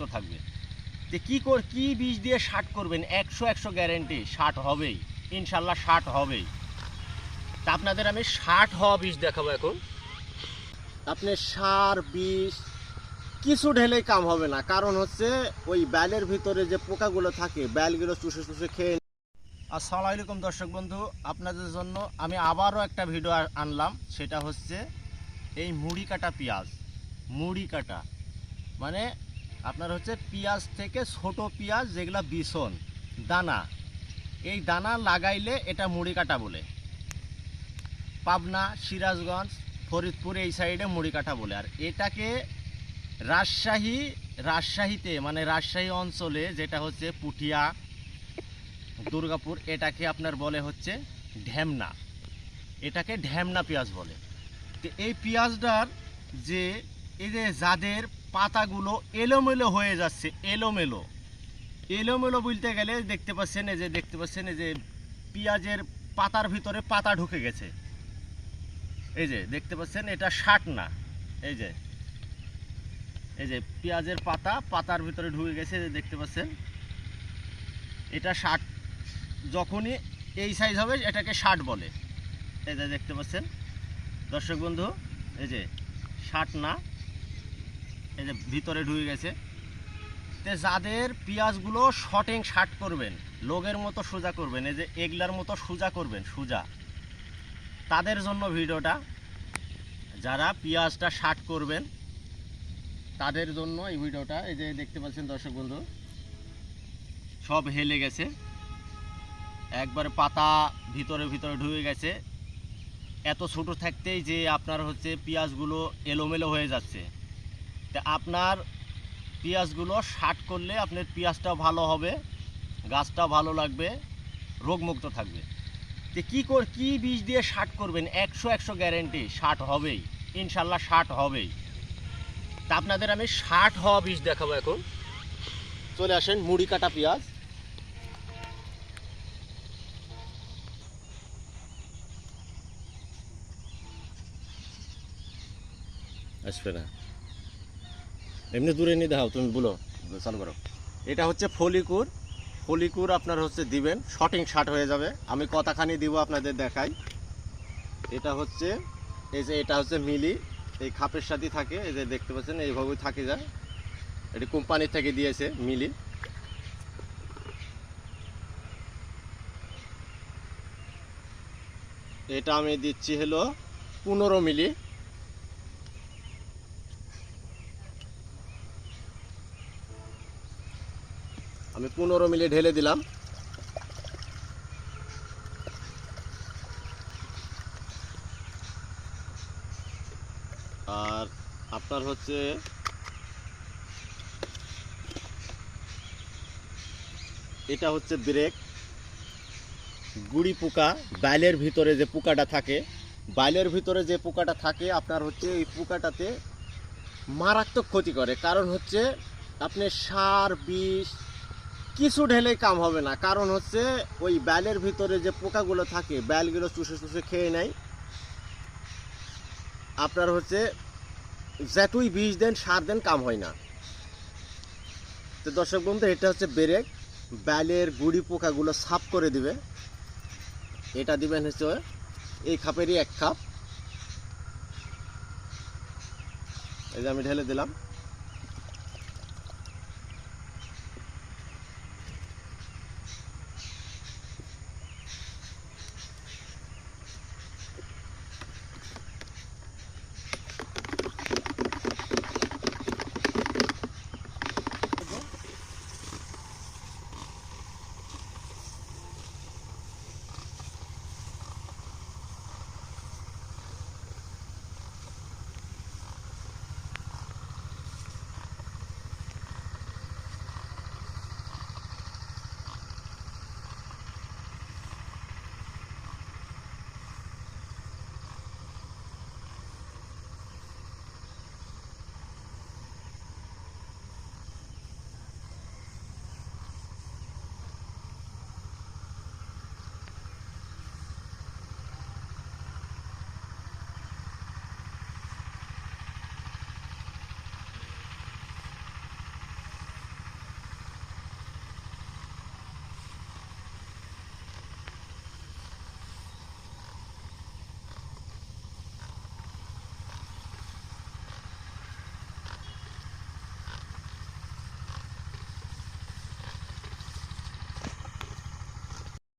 তো থাকবে। যে কি কর, কি বীজ দিয়ে ষাট করবেন? একশো একশো গ্যারেন্টি ষাট হবেই। ইনশাল্লাহ ষাট হবেই। তা আপনাদের আমি ষাট হওয়া বীজ দেখাবো এখন। আপনি সার, বীজ, কিছু ঢেলেই কাম হবে না। কারণ হচ্ছে ওই ব্যালের ভিতরে যে পোকাগুলো থাকে, ব্যালগুলো চুষে চুষে খেয়ে আসসালামু আলাইকুম দর্শক বন্ধু, আপনাদের জন্য আমি আবারও একটা ভিডিও আনলাম। সেটা হচ্ছে এই মুড়ি কাটা পেঁয়াজ। মুড়ি কাটা মানে আপনার হচ্ছে পেঁয়াজ থেকে ছোট পেঁয়াজ, যেগুলা বিছন দানা। এই দানা লাগাইলে এটা মুড়ি কাটা বলে। পাবনা, সিরাজগঞ্জ, ফরিদপুর এই সাইডে মুড়ি কাটা বলে। আর এটাকে রাজশাহী, রাজশাহীতে মানে রাজশাহী অঞ্চলে যেটা হচ্ছে পুঠিয়া, দুর্গাপুর, এটাকে আপনার বলে হচ্ছে ঢ্যামনা এটাকে ঢ্যামনা পেঁয়াজ বলে। তো এই পেঁয়াজটার যে, এই যে যাদের পাতাগুলো এলোমেলো হয়ে যাচ্ছে, এলোমেলো। এলোমেলো বলতে গেলে দেখতে পাচ্ছেন এই যে, দেখতে পাচ্ছেন এই যে পেঁয়াজের পাতার ভিতরে পাতা ঢুকে গেছে। এই যে, দেখতে পাচ্ছেন এটা শাট না, এই যে। এই যে, পেঁয়াজের পাতা, পাতার ভিতরে ঢুকে গেছে দেখতে পাচ্ছেন। এটা শাট যখনই এই সাইজ হবে এটাকে শার্ট বলে। এই যে, দেখতে পাচ্ছেন। দর্শক বন্ধু, এই যে শার্ট না এই যে ভিতরে ঢুকে গেছে। তে যাদের পেঁয়াজগুলো শর্টিং শার্ট করবেন লোগের মতো সোজা করবেন, এই যে এগলার মতো সোজা করবেন, সোজা, তাদের জন্য ভিডিওটা। যারা পেঁয়াজটা শার্ট করবেন, তাদের জন্য এই ভিডিওটা, এই যে দেখতে পাচ্ছেন দর্শক বন্ধু, সব হেলে গেছে। একবারে পাতা ভিতরে ভিতরে ঢুকে গেছে। এত ছোট থাকতেই যে আপনার হচ্ছে পেঁয়াজগুলো এলোমেলো হয়ে যাচ্ছে। তা আপনার পেঁয়াজগুলো শার্ট করলে আপনার পেঁয়াজটাও ভালো হবে, গাছটাও ভালো লাগবে, রোগমুক্ত থাকবে। তো কী কর, কী বীজ দিয়ে শার্ট করবেন? একশো একশো গ্যারেন্টি ষাট হবেই, ইনশাল্লাহ ষাট হবেই। তা আপনাদের আমি ষাট হওয়া বীজ দেখাবো এখন। চলে আসেন মুড়ি কাটা পেঁয়াজ। আসবে না। এমনি দূরে নিয়ে দেখাও, তুমি বলো। চালু করো। এটা হচ্ছে ফলিকুর। ফলিকুর আপনার হচ্ছে দিবেন শর্টিং শার্ট হয়ে যাবে। আমি কতখানি দিব আপনাদের দেখাই। এটা হচ্ছে, এই যে এটা হচ্ছে মিলি। এই খাপের সাথে থাকে, এই যে দেখতে পাচ্ছেন, এইভাবেই থাকে যায়। এটি কোম্পানি থেকে দিয়েছে মিলি। এটা আমি দিচ্ছি হলো পনেরো মিলি। আমি পনেরো মিলে ঢেলে দিলাম। আর আপনার হচ্ছে এটা হচ্ছে ব্রেক। গুড়ি পোকা, বাইলের ভিতরে যে পোকাটা থাকে, বাইলের ভিতরে যে পোকাটা থাকে, আপনার হচ্ছে এই পোকাটাতে মারাত্মক ক্ষতি করে। কারণ হচ্ছে আপনি সার, বিষ কিছু ঢেলেই কাম হবে না। কারণ হচ্ছে ওই ব্যালের ভিতরে যে পোকাগুলো থাকে, ব্যালগুলো চুষে চুষে খেয়ে নেয়। আপনার হচ্ছে যতই বীজ দেন, সার দেন, কাম হয় না। তো দর্শক বন্ধু, এটা হচ্ছে ব্রেক। ব্যালের গুড়ি পোকাগুলো সাফ করে দিবে। এটা দিবেন হচ্ছে এই খাপেরই এক খাপ। এই যে আমি ঢেলে দিলাম।